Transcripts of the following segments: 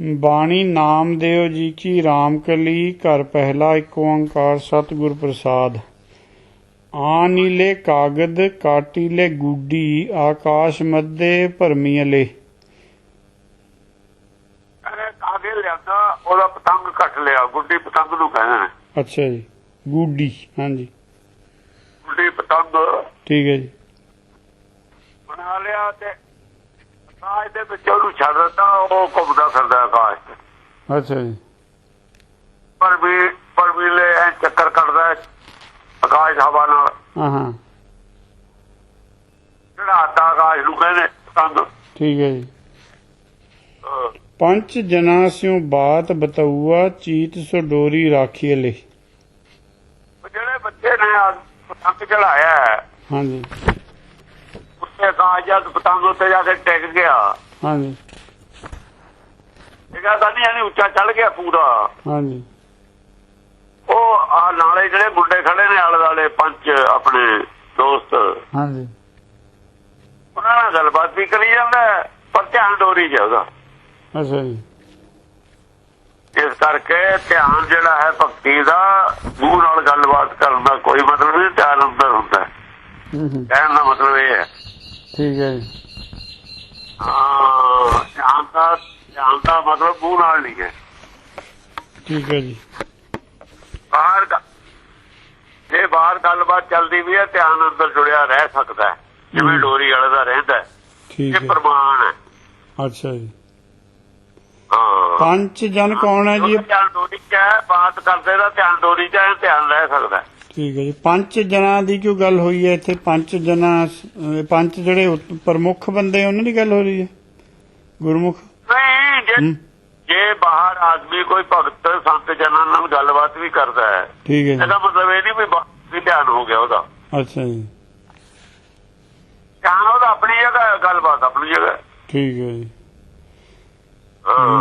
ਬਾਣੀ ਨਾਮਦੇਵ ਜੀ ਕੀ ਰਾਮਕਲੀ ਘਰ ਪਹਿਲਾ ਇੱਕ ਓੰਕਾਰ ਸਤਿਗੁਰ ਪ੍ਰਸਾਦ। ਆਨੀਲੇ ਕਾਗਦ ਕਾਟੀਲੇ ਗੁੱਡੀ ਆਕਾਸ਼ ਮੱਦੇ ਭਰਮੀਲੇ ਇਹਨੇ ਕਾਗੇ ਲਿਆਂਦਾ ਉਹਦਾ ਪਤੰਗ ਕੱਟ ਲਿਆ ਗੁੱਡੀ ਪਤੰਗ ਨੂੰ ਕਹਿੰਦੇ ਨੇ। ਅੱਛਾ ਜੀ ਗੁੱਡੀ ਹਾਂਜੀ। ਗੁੱਡੀ ਪਤੰਗ ਠੀਕ ਹੈ ਜੀ। ਬਣਾ ਲਿਆ ਤੇ ਆਕਾਸ਼ ਦੇ ਵਿੱਚ ਉਹਨੂੰ ਛੱਡ ਦਿੱਤਾ ਉਹ ਘੁੰਮਦਾ ਫਿਰਦਾ ਆਕਾਸ਼ ਤੇ। ਅੱਛਾ ਜੀ। ਪਰ ਵੀ ਪਰ ਵੀ ਲੈ ਐਂ ਚੱਕਰ ਕੱਢਦਾ ਹੈ ਆਕਾਸ਼ ਹਵਾ ਨਾਲ। ਹਾਂ ਹਾਂ। ਚੜਾਤਾ ਆਕਾਸ਼ ਨੂੰ ਕਹਿੰਦੇ ਪਤੰਗ ਠੀਕ ਹੈ ਜੀ। ਪੰਜ ਜਨਾ ਸਿਉ ਬਾਤ ਬਤਉਆ ਚੀਤ ਸੋ ਡੋਰੀ ਰਾਖੀਲੇ ਉਹ ਜਿਹੜੇ ਬੱਚੇ ਨੇ ਆ ਪਤੰਗ ਚੜਾਇਆ ਹਾਂਜੀ। ਆਕਾਸ਼ ਜਦ ਪਤੰਗ ਉੱਤੇ ਜਾ ਕੇ ਟਿਕ ਗਿਆ। ਹਾਂਜੀ। ਇਹ ਕਹਿੰਦਾ ਨਹੀਂ ਇਹਨੇ ਉੱਚਾ ਚੜ ਗਿਆ ਪੂਰਾ। ਹਾਂਜੀ। ਉਹ ਆ ਨਾਲੇ ਜਿਹੜੇ ਮੁੰਡੇ ਖੜੇ ਨੇ ਆਲੇ ਦੁਆਲੇ ਪੰਜ ਆਪਣੇ ਦੋਸਤ। ਹਾਂਜੀ। ਉਹਨਾਂ ਨਾਲ ਗੱਲਬਾਤ ਵੀ ਕਰੀ ਜਾਂਦਾ ਪਰ ਧਿਆਨ ਡੋਰੀ ਜਾਊਗਾ ਅੱਛਾ ਜੀ। ਇਸ ਕਰਕੇ ਧਿਆਨ ਜਿਹੜਾ ਹੈ ਭਗਤੀ ਦਾ ਮੂੰਹ ਨਾਲ ਗੱਲਬਾਤ ਕਰਨ ਦਾ ਕੋਈ ਮਤਲਬ ਨਹੀਂ ਧਿਆਨ ਅੰਦਰ ਹੁੰਦਾ। ਹੈ। ਹੂੰ ਹੂੰ। ਕਹਿਣ ਦਾ ਮਤਲਬ ਇਹ ਹੈ। ਠੀਕ ਹੈ ਜੀ। ਹਾਂ ਧਿਆਨ ਦਾ ਧਿਆਨ ਦਾ ਮਤਲਬ ਮੂੰਹ ਨਾਲ ਨਹੀਂ ਹੈ। ਠੀਕ ਹੈ ਜੀ। ਬਾਹਰ ਜੇ ਬਾਹਰ ਗੱਲਬਾਤ ਚੱਲਦੀ ਵੀ ਹੈ ਧਿਆਨ ਅੰਦਰ ਜੁੜਿਆ ਰਹਿ ਸਕਦਾ ਜਿਵੇਂ। ਡੋਰੀ ਵਾਲੇ ਦਾ ਰਹਿੰਦਾ ਇਹ ਹੈ। ਪ੍ਰਮਾਣ ਹੈ। ਅੱਛਾ ਜੀ। ਹਾਂ। ਪੰਜ ਜਨ ਕੌਣ ਹੈ ਜੀ? ਧਿਆਨ ਡੋਰੀ ਚ ਬਾਤ ਕਰਦੇ ਦਾ ਧਿਆਨ ਡੋਰੀ ਚ ਧਿਆਨ ਰਹਿ ਸਕਦਾ। ਠੀਕ ਹੈ ਜੀ ਪੰਜ ਜਨਾਂ ਦੀ ਕਿਉਂ ਗੱਲ ਹੋਈ ਹੈ ਇੱਥੇ? ਪੰਜ ਜਨਾਂ ਅਹ, ਪੰਜ ਜਿਹੜੇ ਉਤ- ਪ੍ਰਮੁੱਖ ਬੰਦੇ ਉਹਨਾਂ ਦੀ ਗੱਲ ਹੋ ਰਹੀ ਹੈ? ਗੁਰਮੁਖ? ਨਹੀਂ ਜੇ ਜੇ ਬਾਹਰ ਆਦਮੀ ਕੋਈ ਭਗਤ ਸੰਤ ਜਨਾਂ ਨਾਲ ਗੱਲਬਾਤ ਵੀ ਕਰਦਾ ਹੈ ਠੀਕ ਹੈ ਇਹਦਾ ਮਤਲਬ ਇਹ ਨਹੀਂ ਵੀ ਬਾ- ਵੀ ਧਿਆਨ ਹੋ ਗਿਆ ਉਹਦਾ। ਜੀ ਅੱਛਾ ਜੀ। ਧਿਆਨ ਉਹਦਾ ਆਪਣੀ ਜਗ੍ਹਾ ਹੈ, ਗੱਲਬਾਤ ਆਪਣੀ ਜਗ੍ਹਾ ਹੈ। ਠੀਕ ਹੈ ਜੀ।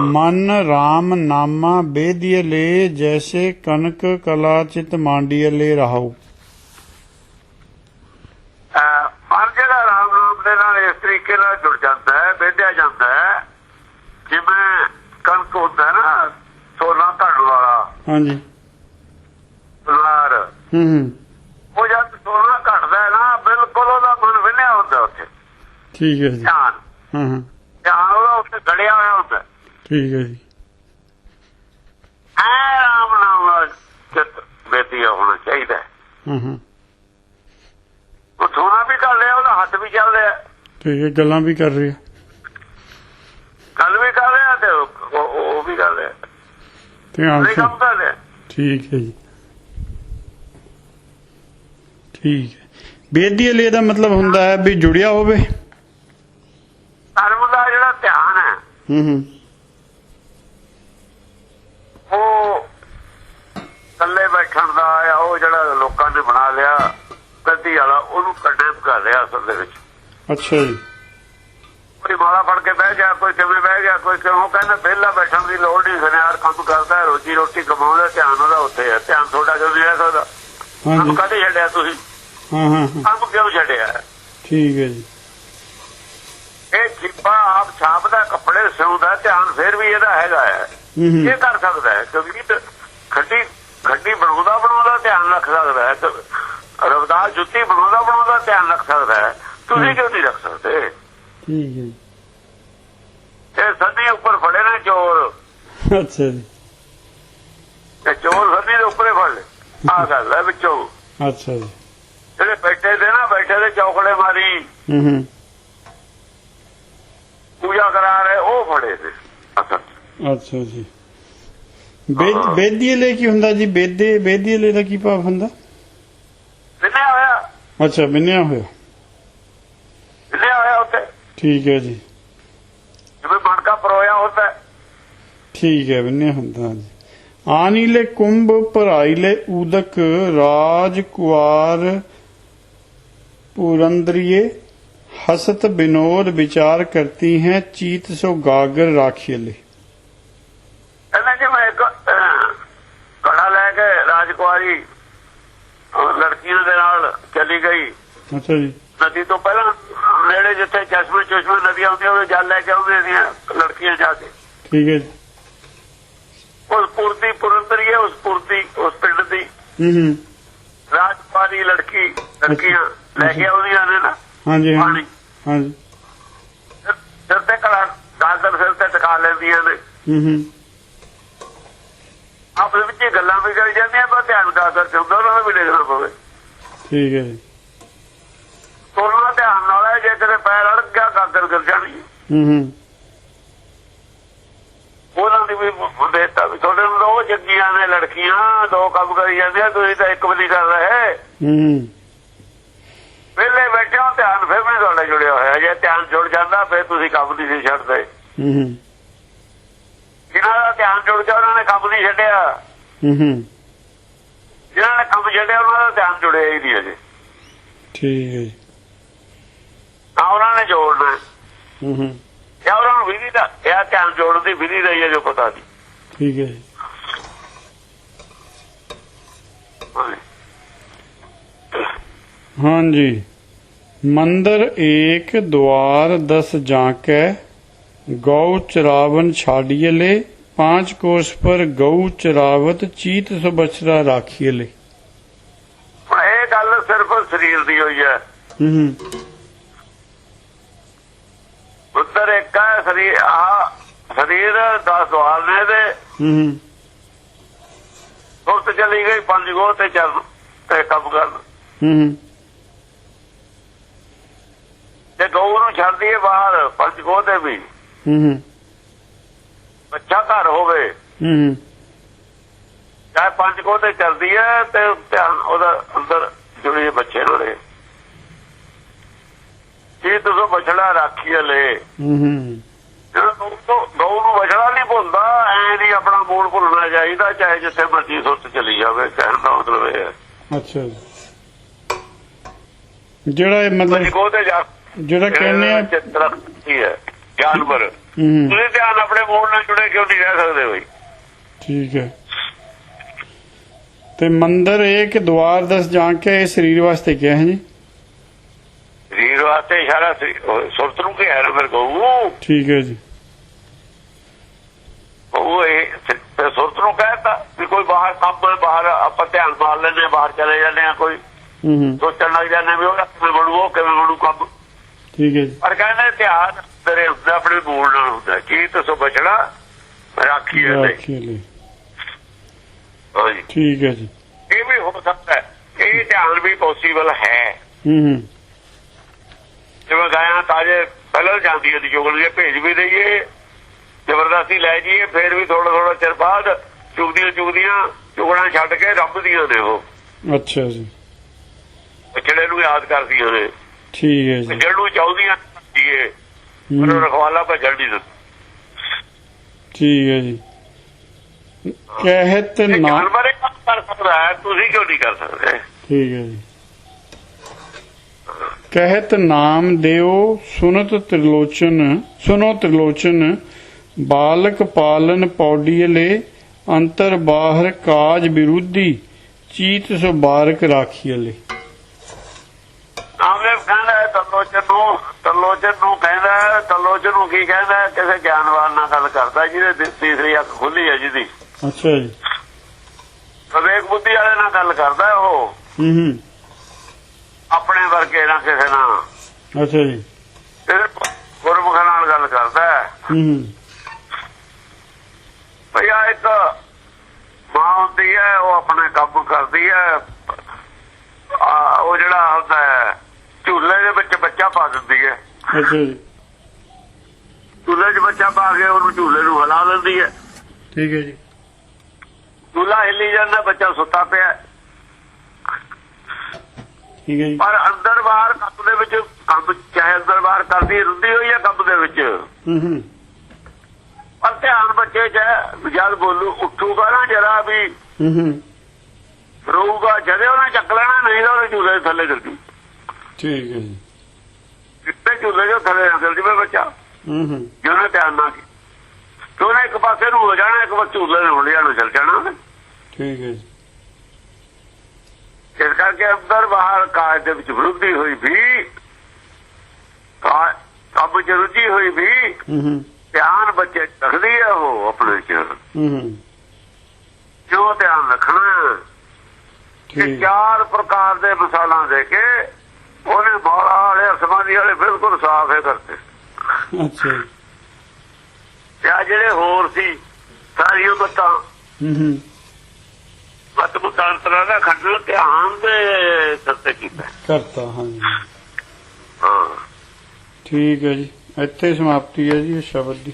ਮਨ RAM ਨਾਮਾ ਬੇਦੀਏ ਲੈ ਜੈਸੇ ਕਨਕ ਕਲਾ ਚਿਤ ਮਾਂਡੀਏ ਲੈ ਰਹਾਉ ਹਰ ਜਗ੍ਹਾ ਰਾਮ ਨਾਮ ਦੇ ਨਾਲ ਇਸ ਤਰੀਕੇ ਨਾਲ ਜੁੜ ਜਾਂਦਾ ਹੈ ਵੇਦਿਆ ਜਾਂਦਾ ਹੈ। ਜਿਵੇਂ ਕਣਕ ਹੁੰਦਾ ਹੈ ਨਾ ਸੋਨਾ ਧੜਨ ਵਾਲਾ ਹਾਂਜੀ। ਸੁਨਾਰ ਹੂੰ ਹੂੰ। ਉਹ ਜਦ ਸੋਨਾ ਘਟਦਾ ਹੈ ਨਾ ਬਿਲਕੁਲ ਉਹਦਾ ਮਨ ਵਿੰਨਿਆ ਹੁੰਦਾ ਉੱਥੇ। ਠੀਕ ਹੈ ਜੀ। ਹਾਂ ਹਾਂ। ਧਿਆਨ ਉਹਦਾ ਉੱਥੇ ਗੜਿਆ ਹੋਇਆ ਹੈ। ਠੀਕ ਹੈ ਜੀ। ਐ ਰਾਮ ਨਾਮ ਦਾ ਚਿੱਤ ਬੇਦੀ ਹੋਣਾ ਚਾਹੀਦਾ ਹੈ। ਹਾਂ ਉਹ ਸੋਨਾ ਵੀ ਕਰ ਲਿਆ ਉਹਦਾ ਹੱਥ ਵੀ ਚੱਲ ਰਿਹਾ। ਠੀਕ ਹੈ ਗੱਲਾਂ ਵੀ ਕਰ ਰਹੀ। ਗੱਲ ਵੀ ਕਰ ਰਿਹਾ ਤੇ ਉਹ ਵੀ ਕਰ ਰਿਹਾ। ਧਿਆਨ ਸੇ ਠੀਕ ਹੈ ਜੀ। ਠੀਕ ਹੈ। ਬੇਦੀਏ ਲੈ ਦਾ ਮਤਲਬ ਹੁੰਦਾ ਹੈ ਵੀ ਜੁੜਿਆ ਹੋਵੇ। ਧਰਮ ਦਾ ਜਿਹੜਾ ਧਿਆਨ ਹੈ ਹੂੰ ਹੂੰ ਉਹ ਬੈਠਣ ਦਾ ਆ ਉਹ ਜਿਹੜਾ ਲੋਕਾਂ ਨੇ ਬਣਾ ਲਿਆ ਗੱਦੀ ਵਾਲਾ ਉਹਨੂੰ ਕੰਡੈਮ ਕਰ ਰਿਹਾ ਅਸਲ ਦੇ ਵਿੱਚ। ਅੱਛਾ ਜੀ। ਕੋਈ ਮਾਲਾ ਫੜ ਕੇ ਬਹਿ ਗਿਆ ਕੋਈ ਕਿਵੇਂ ਬਹਿ ਗਿਆ ਕੋਈ ਕਿਉਂ? ਕਹਿੰਦਾ ਵਿਹਲਾ ਬੈਠਣ ਦੀ ਲੋੜ ਨਹੀਂ ਸੁਨਿਆਰ ਕੰਮ ਕਰਦਾ ਰੋਜੀ ਰੋਟੀ ਕਮਾਉਂਦਾ ਧਿਆਨ ਉਹਦਾ ਉੱਥੇ ਹੈ ਧਿਆਨ ਤੁਹਾਡਾ ਕਿਉਂ ਨਹੀਂ ਸਕਦਾ ਕੰਮ ਕਾਹਦੇ ਛੱਡਿਆ ਤੁਸੀਂ? ਹਾਂ ਹਾਂ ਹਾਂ। ਕੰਮ ਕਿਉਂ ਛੱਡਿਆ? ਠੀਕ ਹੈ ਜੀ। ਇਹ ਚਿੱਪਾ ਆਪ ਛਾਪ ਦਾ ਕੱਪੜੇ ਸਿਉਂਦਾ ਧਿਆਨ ਫਿਰ ਵੀ ਇਹਦਾ ਹੈਗਾ ਹੈ। ਇਹ ਕਰ ਸਕਦਾ ਹੈ ਕਿਉਂਕਿ ਤੇ ਖੱਡੀ ਖੱਡੀ ਬਣਾਉਂਦਾ ਬਣਾਉਂਦਾ ਧਿਆਨ ਰੱਖ ਸਕਦਾ ਹੈ ਤੇ ਰਵਦਾਸ ਜੁੱਤੀ ਬਣਾਉਂਦਾ ਬਣਾਉਂਦਾ ਧਿਆਨ ਰੱਖ ਸਕਦਾ ਹੈ। ਤੁਸੀਂ। ਕਿਉਂ ਨਹੀਂ ਰੱਖ ਸਕਦੇ? ਠੀਕ ਹੈ ਇਹ ਸੰਨੀ ਉੱਪਰ ਫੜੇ ਨੇ ਚੋਰ। ਅੱਛਾ ਜੀ। ਤੇ ਚੋਰ ਸੰਨੀ ਦੇ ਉੱਪਰੇ ਫੜ ਲੈ ਆ ਗੱਲ ਹੈ ਵਿੱਚੋਂ। ਅੱਛਾ ਜੀ। ਜਿਹੜੇ ਬੈਠੇ ਤੇ ਨਾ ਬੈਠੇ ਦੇ ਚੌਕੜੇ ਮਾਰੀ। ਹੂੰ ਹੂੰ। ਪੂਜਾ ਕਰਾ ਰਹੇ ਉਹ ਫੜੇ ਅਸਲ ਅੱਛਾ ਜੀ। ਬੇਦੀ ਕੀ ਹੁੰਦਾ ਜੀ? ਬੇਦੇ ਬੇਦੀ ਦਾ ਕੀ ਭਾਵ ਹੁੰਦਾ? ਬਿੰਨਿਆ ਹੋਇਆ। ਅੱਛਾ ਬਿੰਨਿਆ ਹੋਇਆ। ਬਿੰਨਿਆ ਹੋਇਆ ਉੱਤੇ ਠੀਕ ਹੈ ਜੀ। ਜਿਵੇਂ ਬੜਕਾ ਪਰੋਇਆ ਹੁੰਦਾ ਠੀਕ ਹੈ ਬਿੰਨਿਆ ਹੁੰਦਾ ਜੀ। ਆਨੀ ਕੁੰਭ ਭਰਾਈ ਉਦਕ ਰਾਜ ਕੁਾਰ ਪੁਰੰਦਰੀਏ ਹਸਤ ਬਿਨੋਦ ਵਿਚਾਰ ਕਰਤੀ ਹੈ ਚੀਤ ਸੋ ਗਾਗਰ ਰਾਖੀ ਲੈ। ਜੇ ਵਾਰੀ ਲੜਕੀਆਂ ਦੇ ਨਾਲ ਚਲੀ ਗਈ। ਅੱਛਾ ਜੀ। ਨਦੀ ਤੋਂ ਪਹਿਲਾਂ ਨੇੜੇ ਜਿੱਥੇ ਚਸ਼ਮੇ ਚਸ਼ਮੇ ਨਦੀਆਂ ਆਉਂਦੀਆਂ ਉਹ ਜਲ ਲੈ ਕੇ ਆਉਂਦੇ ਸੀ ਲੜਕੀਆਂ ਜਾ ਕੇ। ਠੀਕ ਹੈ ਜੀ। ਉਸ ਪੁਰਤੀ ਪੁਰੰਦਰੀ ਹੈ ਉਸ ਪੁਰਤੀ ਉਸ ਪਿੰਡ ਦੀ। ਹੂੰ ਹੂੰ। ਰਾਜਪਾਲੀ ਲੜਕੀ ਲੜਕੀਆਂ ਲੈ ਕੇ ਆਉਂਦੀਆਂ ਨੇ ਨਾ। ਹਾਂਜੀ ਹਾਂਜੀ। ਹਾਂਜੀ। ਸਿਰ ਤੇ ਕਲਾ ਦਾਦਰ ਸਿਰ ਤੇ ਟਿਕਾ ਲੈਂਦੀਆਂ ਨੇ। ਹੂੰ ਹੂੰ। ਆਪਸ ਵਿੱਚ ਗੱਲਾਂ ਵੀ ਕਰੀ ਜਾਂਦੀਆਂ ਪਰ ਧਿਆਨ ਗਾਗਰ ਚ ਹੁੰਦਾ ਉਹਨਾਂ ਨੂੰ ਵੀ ਦੇਖਣਾ ਪਵੇ। ਠੀਕ ਹੈ ਜੀ। ਤੁਰਨਾ ਧਿਆਨ ਨਾਲ ਹੈ ਜੇ ਕਿਤੇ ਪੈਰ ਅੜ ਗਿਆ ਗਾਗਰ ਗਿਰ ਜਾਣੀ ਹੂੰ। ਹੂੰ ਉਹਨਾਂ ਦੀ ਵੀ ਦੇਤਾ ਵੀ ਤੁਹਾਡੇ ਨੂੰ ਦੋ ਜੱਗੀਆਂ ਨੇ ਲੜਕੀਆਂ ਦੋ ਕੰਮ ਕਰੀ ਜਾਂਦੀਆਂ ਤੁਸੀਂ ਤਾਂ ਇੱਕ ਨਹੀਂ ਕਰ ਰਹੇ। ਹੂੰ ਵਿਹਲੇ ਬੈਠੇ ਹੋ ਧਿਆਨ ਫਿਰ ਵੀ ਤੁਹਾਡਾ ਜੁੜਿਆ ਹੋਇਆ। ਜੇ ਧਿਆਨ ਜੁੜ ਜਾਂਦਾ ਫਿਰ ਤੁਸੀਂ ਕੰਮ ਨਹੀਂ ਸੀ ਛੱਡਦੇ। ਹੂੰ ਹੂੰ। ਜਿਨ੍ਹਾਂ ਦਾ ਧਿਆਨ ਜੁੜ ਗਿਆ ਉਹਨਾਂ ਨੇ ਕੰਮ ਨਹੀਂ ਛੱਡਿਆ। ਹੂੰ ਹੂੰ। ਜਿਨ੍ਹਾਂ ਨੇ ਕੰਮ ਛੱਡਿਆ ਉਹਨਾਂ ਦਾ ਧਿਆਨ ਜੁੜਿਆ ਹੀ ਨਹੀਂ ਅਜੇ। ਠੀਕ ਹੈ ਆ ਉਹਨਾਂ ਨੇ ਜੋੜਨਾ ਹੂੰ। ਹੂੰ ਇਹ ਉਹਨਾਂ ਨੂੰ ਵਿਧੀ ਦਾ ਇਹ ਧਿਆਨ ਜੋੜਨ ਦੀ ਵਿਧੀ ਰਹੀ ਹੈ ਜੋ ਪਤਾ ਨਹੀਂ ਠੀਕ ਹੈ ਹਾਂਜੀ। ਮੰਦਰ ਏਕ ਦਵਾਰ ਦਸ ਜਾਂਕੈ गौ चरावन छाड़िए ले पांच कोष पर गौ चरावत चीत सो बछड़ा राखिए ले ਹੁਣ ਇਹ ਗੱਲ ਸਿਰਫ ਸਰੀਰ ਦੀ ਹੋਈ ਹੈ हम्म ਉੱਤਰ ਇੱਕ ਹੈ ਸਰੀਰ ਆ ਸਰੀਰ ਦਾ ਸਵਾਲ ਨੇ ਦੇ हम्म ਸੁਰਤ ਚਲੀ ਗਈ ਪੰਜ ਗੋਹ ਤੇ ਚੱਲ ਤੇ ਕੰਮ ਕਰਨ हम्म ਤੇ ਗਊ ਨੂੰ ਛੱਡ ਦਈਏ ਬਾਹਰ ਪੰਜ ਗੋਹ ਤੇ ਵੀ ਹੂੰ ਬੱਚਾ ਘਰ ਹੋਵੇ। ਹੂੰ ਚਾਹੇ ਪੰਜ ਕੋਤੇ ਕਰਦੀ ਹੈ ਤੇ ਧਿਆਨ ਉਹਦਾ ਅੰਦਰ ਜੁੜੇ ਬੱਚੇ ਰੋੜੇ ਜੇ ਤੁਸੀਂ ਬਛੜਾ ਰੱਖੀ ਲੈ ਹੂੰ ਗਊ ਨੂੰ ਬਛੜਾ ਨਹੀਂ ਭੁੱਲਦਾ ਐ ਨਹੀਂ ਆਪਣਾ ਬੋਲ ਭੁੱਲਣਾ ਚਾਹੀਦਾ ਚਾਹੇ ਜਿੱਥੇ ਮਰਜ਼ੀ ਸੁੱਤ ਚਲੀ ਜਾਵੇ ਕਹਿਣ ਦਾ ਮਤਲਬ ਇਹ ਅੱਛਾ ਜਿਹੜਾ ਇਹ ਮਤਲਬ ਜਿਹੜਾ ਕਹਿੰਦੇ ਆ ਚਿੱਤਰ ਹੈ। ਜਾਨਵਰ। ਤੁਸੀਂ ਧਿਆਨ ਆਪਣੇ ਮੂਲ ਨਾਲ ਜੁੜੇ ਕਿਉਂ ਨਹੀਂ ਰਹਿ ਸਕਦੇ ਬਈ? ਠੀਕ ਹੈ। ਤੇ ਮੰਦਰ ਇੱਕ ਦਵਾਰ ਦਸ ਜਾਣ ਕੇ ਸਰੀਰ ਵਾਸਤੇ ਕਿਹਾ ਹੈ ਜੀ? ਸਰੀਰ ਵਾਸਤੇ ਇਸ਼ਾਰਾ ਸੁਰਤ ਨੂੰ ਕਿਹਾ ਨਾ ਫਿਰ ਕਹੂ। ਠੀਕ ਹੈ ਜੀ। ਉਹ ਇਹ ਸੁਰਤ ਨੂੰ ਕਹਿੰਦਾ ਵੀ ਕੋਈ ਬਾਹਰ ਕੰਮ ਬਾਹਰ ਆਪਾਂ ਧਿਆਨ ਮਾਰ ਲੈਂਦੇ ਬਾਹਰ ਚਲੇ ਜਾਂਦੇ ਆ ਕੋਈ। ਹੂੰ ਸੋਚਣ ਲੱਗ ਜਾਂਦੇ ਵੀ ਉਹ ਕਿਵੇਂ ਬਣੂ ਉਹ ਕਿਵੇਂ ਬਣੂ ਕੰਮ। ਠੀਕ ਹੈ ਜੀ। ਪਰ ਕਹਿੰਦੇ ਧਿਆਨ ਤੇਰੇ ਹੁੰਦਾ ਆਪਣੇ ਮੂਲ ਨਾਲ ਹੁੰਦਾ। ਕੀ ਤਸੋ ਬਚਣਾ ਰਾਖੀ ਲਈ ਹਾਂਜੀ। ਠੀਕ ਹੈ ਜੀ। ਇਹ ਵੀ ਹੋ ਸਕਦਾ ਹੈ। ਇਹ ਧਿਆਨ ਵੀ ਪੋਸੀਬਲ ਹੈ। ਹੂੰ ਹੂੰ। ਜਿਵੇਂ ਗਾਇਆਂ ਤਾਜੇ ਪਹਿਲਾਂ ਜਾਂਦੀ ਉਹਦੀ ਚੁਗਲ ਜੇ ਭੇਜ ਵੀ ਦਈਏ ਜ਼ਬਰਦਸਤੀ ਲੈ ਜਾਈਏ ਫੇਰ ਵੀ ਥੋੜਾ ਥੋੜਾ ਚਿਰ ਬਾਅਦ ਚੁਗਦੀਆਂ ਚੁਗਦੀਆਂ ਚੁਗਣਾ ਛੱਡ ਕੇ ਰੱਬਦੀਆਂ ਨੇ ਉਹ। ਅੱਛਾ ਜੀ। ਵਿਛੜੇ ਨੂੰ ਯਾਦ ਕਰਦੀਆਂ ਨੇ। ਠੀਕ ਹੈ ਜੀ। ਨੂੰ ਚਾਹੁੰਦੀਆਂ ਜੀਏ ਹੂੰ, ਰਖਵਾਲਾ ਭੱਜਣ ਦਿੰਦਾ ਠੀਕ ਹੈ ਜੀ। ਕਹਿਤ ਨਾ ਜਾਨਵਰ ਕਰ ਸਕਦਾ ਹੈ ਤੁਸੀਂ ਕਿਉਂ ਨਹੀਂ ਕਰ ਸਕਦੇ? ਠੀਕ ਹੈ ਜੀ। ਕਹਿਤ ਨਾਮ ਦਿਓ ਸੁਨਤ ਤ੍ਰਿਲੋਚਨ ਸੁਨੋ ਤ੍ਰਿਲੋਚਨ ਬਾਲਕ ਪਾਲਨ ਪੌਡੀਲੇ ਅੰਤਰ ਬਾਹਰ ਕਾਜ ਵਿਰੁੱਧੀ ਚੀਤ ਸੋ ਬਾਰਕ ਰਾਖੀਲੇ ਆਮਲੇ ਕਹਿੰਦਾ ਤਲੋਚਨ ਨੂੰ ਤਲੋਚਨ ਨੂੰ ਕਹਿੰਦਾ ਤਲੋਚਨ ਨੂੰ ਕੀ ਕਹਿੰਦਾ? ਕਿਸੇ ਗਿਆਨਵਾਨ ਨਾਲ ਗੱਲ ਕਰਦਾ ਜਿਹਦੇ ਤੀਸਰੀ ਅੱਖ ਖੁੱਲੀ ਹੈ ਜਿਹਦੀ। ਅੱਛਾ ਜੀ। ਵਿਵੇਕ ਬੁੱਧੀ ਵਾਲੇ ਨਾਲ ਗੱਲ ਕਰਦਾ ਉਹ। ਹੂੰ ਹੂੰ। ਆਪਣੇ ਵਰਗੇ ਨਾਲ ਕਿਸੇ ਨਾਲ। ਅੱਛਾ ਜੀ। ਗੁਰਮੁਖਾਂ ਨਾਲ ਗੱਲ ਕਰਦਾ ਹੈ। ਹੂੰ ਹੂੰ। ਭਈ ਆ ਇੱਕ ਮਾਂ ਹੁੰਦੀ ਹੈ ਉਹ ਆਪਣੇ ਕੰਮ ਕਰਦੀ ਹੈ। ਆ ਉਹ ਜਿਹੜਾ ਹੁੰਦਾ ਹੈ ਝੂਲੇ ਦੇ ਵਿੱਚ ਬੱਚਾ ਪਾ ਦਿੰਦੀ ਹੈ। ਅੱਛਾ ਜੀ। ਝੂਲੇ 'ਚ ਬੱਚਾ ਪਾ ਕੇ ਉਹਨੂੰ ਝੂਲੇ ਨੂੰ ਹਿਲਾ ਦਿੰਦੀ ਹੈ। ਠੀਕ ਹੈ ਜੀ। ਝੂਲਾ ਹਿੱਲੀ ਜਾਂਦਾ ਬੱਚਾ ਸੁੱਤਾ ਪਿਆ। ਠੀਕ ਹੈ ਜੀ। ਪਰ ਅੰਦਰ ਬਾਹਰ ਕੰਮ ਦੇ ਵਿੱਚ ਕੰਮ ਚਾਹੇ ਅੰਦਰ ਬਾਹਰ ਕਰਦੀ ਰੁੱਦੀ ਹੋਈ ਹੈ ਕੰਮ ਦੇ ਵਿੱਚ। ਹੂੰ ਹੂੰ। ਪਰ ਧਿਆਨ ਬੱਚੇ 'ਚ ਜਦ ਬੋਲੂ ਉੱਠੂਗਾ ਨਾ ਜਰਾ ਵੀ। ਹੂੰ ਹੂੰ। ਰੋਊਗਾ ਜਦੇ ਉਹਨੇ ਚੱਕ ਲੈਣਾ ਨਹੀਂ ਤਾਂ ਉਹਦੇ ਝੂਲੇ ਥੱਲੇ ਗਿਰ ਜੂ। ਠੀਕ ਹੈ ਜੀ। ਕਿਤੇ ਝੂਲੇ ਦੇ ਥੱਲੇ ਨਾ ਗਿਰ ਜਵੇ ਬੱਚਾ। ਹੂੰ ਹੂੰ। ਜਿਹਨੇ ਧਿਆਨ ਨਾ ਤੇ ਉਹਨੇ ਇੱਕ ਪਾਸੇ ਨੂੰ ਹੋ ਜਾਣਾ ਇੱਕ ਪਾਸੇ ਝੂਲੇ ਨੂੰ ਹੁੰਡਿਆ ਨੂੰ ਚੱਲ ਜਾਣਾ। ਠੀਕ ਹੈ ਜੀ। ਇਸ ਕਰਕੇ ਅੰਦਰ ਬਾਹਰ ਕਾਜ ਦੇ ਵਿੱਚ ਵਿਰੁੱਧੀ ਹੋਈ ਵੀ ਕਾ- ਕੰਮ ਚ ਰੁੱਝੀ ਹੋਈ ਵੀ ਹੂੰ ਹੂੰ। ਧਿਆਨ ਬੱਚੇ ਰੱਖਦੀ ਹੈ ਉਹ ਆਪਣੇ ਚ। ਹੂੰ ਹੂੰ। ਕਿਉਂ ਧਿਆਨ ਰੱਖਣਾ ਕਿ ਚਾਰ ਪ੍ਰਕਾਰ ਦੇ ਮਸਾਲਾਂ ਦੇ ਕੇ ਉਹਨੇ ਮੌਲਾ ਵਾਲੇ ਅਸਮਾਨੀ ਵਾਲੇ ਬਿਲਕੁਲ ਸਾਫ਼ ਹੈ ਕਰਤੇ ਅੱਛਾ ਜੀ। ਤੇ ਜਿਹੜੇ ਹੋਰ ਸੀ ਸਾਰੀਆਂ ਬੱਤਾਂ। ਹੂੰ ਹੂੰ। ਮਤ ਮੁਤਾਂਤਰਾ ਦਾ ਖੰਡਨ ਧਿਆਨ ਦੇ ਸੱਤੇ ਕੀਤਾ। ਕਰਤਾ ਹਾਂਜੀ ਹਾਂ। ਠੀਕ ਹੈ ਜੀ। ਇੱਥੇ ਸਮਾਪਤੀ ਹੈ ਜੀ ਇਹ ਸ਼ਬਦ ਦੀ।